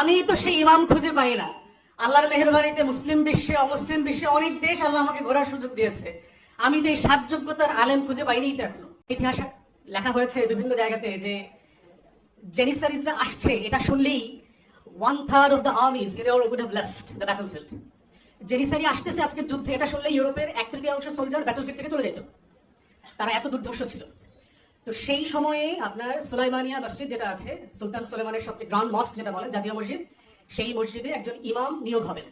আমি তো সেই ইমাম খুঁজে পাই না। আল্লাহর মেহরবানিতে মুসলিম বিশ্বে, অমুসলিম বিশ্বে অনেক দেশ আল্লাহ আমাকে ঘোরার সুযোগ দিয়েছে। আমি তো এই সাত যোগ্যতার আলেম খুঁজে পাইনি তো এখনও। ইতিহাসে লেখা হয়েছে বিভিন্ন জায়গাতে যে জেনিসারিজরা আসছে, এটা শুনলেই one third of the armies in Europe would have left the battlefield janissary আসতেছে আজকে যুদ্ধে, এটা শুনলে ইউরোপের এক তৃতীয়াংশ সোলজার ব্যাটলফিল্ড থেকে চলে যেত। তারা এত দুর্ধর্ষ ছিল। তো সেই সময়ে আপনার সুলাইমানিয়া মসজিদ যেটা আছে, সুলতান সুলাইমানের সবচেয়ে গ্রান্ড মস্ক যেটা বলেন, জাতীয় মসজিদ, সেই মসজিদে একজন ইমাম নিয়োগ হবেন।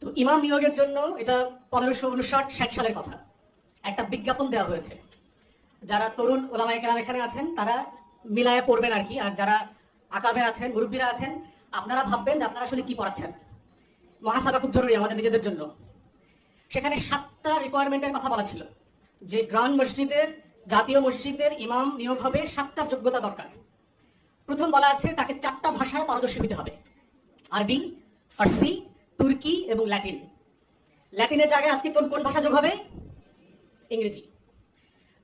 তো ইমাম নিয়োগের জন্য এটা পনেরোশো উনষাট ষাট সালের কথা। একটা বিজ্ঞাপন দেওয়া হয়েছে। যারা তরুণ ওলামাই কেরাম এখানে আছেন, তারা মিলায়ে পড়বেন আর কি। আর যারা আকাবের আছেন, মুরব্বীরা আছেন, আপনারা ভাববেন যে আপনারা আসলে কি পড়াচ্ছেন। মহাসাবা খুব জরুরি আমাদের নিজেদের জন্য। সেখানে সাতটা রিকোয়ারমেন্টের কথা বলা ছিল। যে গ্রান্ড মসজিদের জাতীয় মসজিদের ইমাম নিয়োগ হবে, সাতটা যোগ্যতা দরকার। প্রথম বলা আছে তাকে চারটা ভাষায় পারদর্শী হতে হবে। আরবি, ফার্সি, তুর্কি এবং ল্যাটিন। ল্যাটিনের জায়গায় আজকে কোন কোন ভাষা যোগ হবে? ইংরেজি।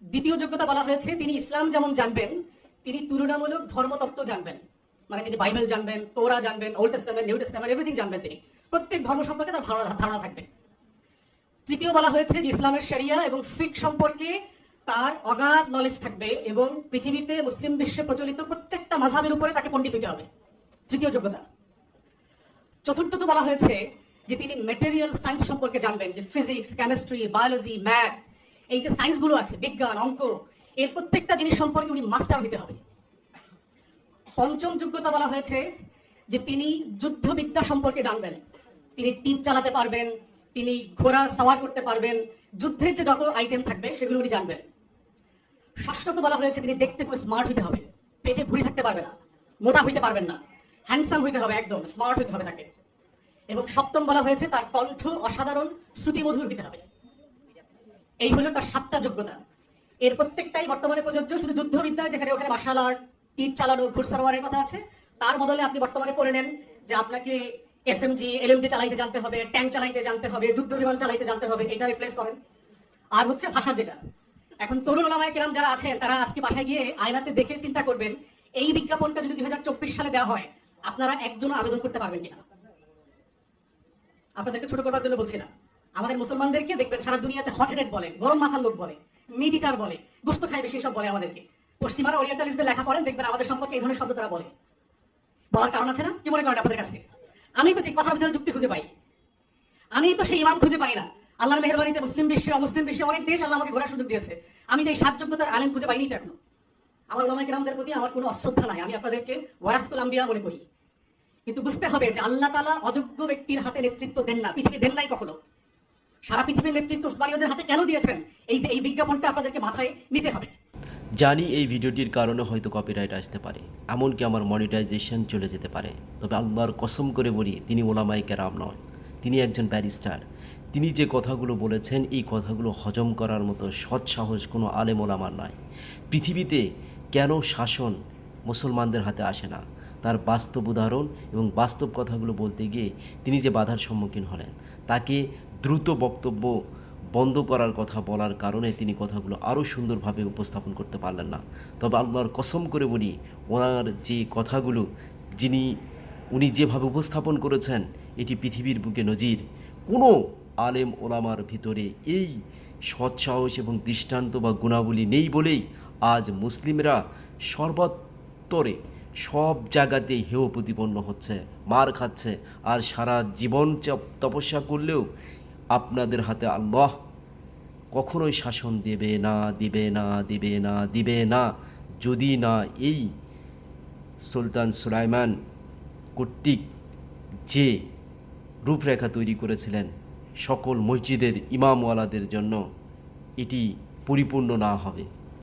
দ্বিতীয় যোগ্যতা বলা হয়েছে, তিনি ইসলাম যেমন জানবেন, তিনি তুলনামূলক ধর্মতত্ত্ব জানবেন। মানে তিনি বাইবেল জানবেন, তোরা জানবেন, Old Testament, New Testament, everything জানবেন তিনি। প্রত্যেক ধর্ম সম্পর্কে তার ধারণা ধারণা থাকবে। তৃতীয় বলা হয়েছে যে ইসলামের শরিয়া এবং ফিক সম্পর্কে তার অগাধ নলেজ থাকবে এবং পৃথিবীতে মুসলিম বিশ্বে প্রচলিত প্রত্যেকটা মাঝাবের উপরে তাকে পণ্ডিত হতে হবে। তৃতীয় যোগ্যতা। চতুর্থত বলা হয়েছে যে তিনি মেটেরিয়াল সায়েন্স সম্পর্কে জানবেন, যে ফিজিক্স কেমিস্ট্রি বায়োলজি ম্যাথ এই যে সায়েন্সগুলো আছে, বিজ্ঞান, অঙ্ক, এর প্রত্যেকটা জিনিস সম্পর্কে উনি মাস্টার হতে হবে। পঞ্চম যোগ্যতা বলা হয়েছে যে তিনি যুদ্ধবিদ্যা সম্পর্কে জানবেন। তিনি টিপ চালাতে পারবেন, তিনি ঘোড়া সাওয়ার করতে পারবেন, যুদ্ধের যে যত আইটেম থাকবে সেগুলো উনি জানবেন। ষষ্ঠত বলা হয়েছে তিনি দেখতে খুব স্মার্ট হতে হবে। পেটে ভুঁড়ি থাকতে পারবে না। মোটা হইতে পারবেন না। হ্যান্ডসাম হইতে হবে একদম স্মার্ট হইতে হবে তাকে। এবং সপ্তম বলা হয়েছে তার কণ্ঠ অসাধারণ, শ্রুতিমধুর হতে হবে। এই হলো তার সাতটা যোগ্যতা। এর প্রত্যেকটাই বর্তমানে প্রযোজ্য, শুধু যুদ্ধবিদ্যায়, যেখানে ওখানে মার্শাল আর্ট তীর চালানো ঘুরসারোয়ারের কথা আছে। তার বদলে আপনি বর্তমানে পড়ে নেন যে আপনাকে এসএমজি এলএমজি চালাইতে জানতে হবে ট্যাঙ্ক চালাইতে জানতে হবে, যুদ্ধ বিমান চালাইতে জানতে হবে, এটা রিপ্লেস করেন। আর হচ্ছে ভাষার যেটা। এখন তরুণ ওলামায় কেরাম যারা আছেন, তারা আজকে বাসায় গিয়ে আয়নাতে দেখে চিন্তা করবেন, এই বিজ্ঞাপনটা যদি দুই হাজার চব্বিশ সালে দেওয়া হয়, আপনারা একজনও আবেদন করতে পারবেন কিনা? আপনাদেরকে ছোট করবার জন্য বলছি না। আমাদের মুসলমানদেরকে দেখবেন, সারা দুনিয়াতে হট হেডেড বলে, গরম মাথার লোক বলে মিড ইটার বলে, গোস্ত খায় বেশি সব বলে আমাদেরকে। পশ্চিমারা ওরিয়েন্টালিস্টদের লেখা পড়েন, দেখবেন আমাদের সম্পর্কে এই ধরনের শব্দ তারা বলে। বলার কারণ আছে না? কি মনে করেন আপনাদের কাছে? আমি তো ঠিক কথার ভিতরে যুক্তি খুঁজে পাই? আমি তো সেই ইমাম খুঁজে পাই না। আল্লাহর মেহরবানিতে মুসলিম বিশ্বে অমুসলিম বিশ্বে অনেক দেশ আল্লাহ আমাকে ঘোরার সুযোগ দিয়েছে। আমি এই সাত যোগ্যতার আলেম খুঁজে পাইনি এখনও। আমার ওলামাই কেরামদের প্রতি আমার কোনো অশ্রদ্ধা নাই। আমি আপনাদেরকে ওয়ারাফতুল আম্বিয়া মনে করি। কিন্তু বুঝতে হবে যে আল্লাহ তালা অযোগ্য ব্যক্তির হাতে নেতৃত্ব দেন না। পৃথিবী দেন নাই কখনো। সারা পৃথিবীর নেতৃত্ব উসমানীয়দের হাতে কেন দিয়েছেন? এই এই বিজ্ঞাপনটা আপনাদেরকে মাথায় নিতে হবে। জানি এই ভিডিওটির কারণে হয়তো কপিরাইট আসতে পারে, এমনকি আমার মনিটাইজেশন চলে যেতে পারে। তবে আল্লাহর কসম করে বলি, তিনি ওলামাই কেরাম নয় তিনি একজন ব্যারিস্টার তিনি যে কথাগুলো বলেছেন, এই কথাগুলো হজম করার মতো সৎ সাহস কোনো আলেম ওলামার নয় পৃথিবীতে কেন শাসন মুসলমানদের হাতে আসে না? তার বাস্তব উদাহরণ এবং বাস্তব কথাগুলো বলতে গিয়ে তিনি যে বাধার সম্মুখীন হলেন, তাকে দ্রুত বক্তব্য বন্ধ করার কথা বলার কারণে তিনি কথাগুলো আরও সুন্দরভাবে উপস্থাপন করতে পারলেন না। তবে আল্লাহর কসম করে বলি, ওনার যে কথাগুলো, যিনি, উনি যেভাবে উপস্থাপন করেছেন, এটি পৃথিবীর বুকে নজির। কোনো আলেম ওলামার ভিতরে এই সৎসাহস এবং দৃষ্টান্ত বা গুণাবলী নেই বলেই আজ মুসলিমরা সর্বত্তরে সব জায়গাতেই হেয় প্রতিপন্ন হচ্ছে, মার খাচ্ছে আর সারা জীবন তপস্যা করলেও আপনাদের হাতে আল্লাহ কখনোই শাসন দেবে না, দিবে না দিবে না দিবে না। যদি না এই সুলতান সুলাইমান কর্তৃক যে রূপরেখা তৈরি করেছিলেন সকল মসজিদের ইমামওয়ালাদের জন্য এটি পরিপূর্ণ না হবে।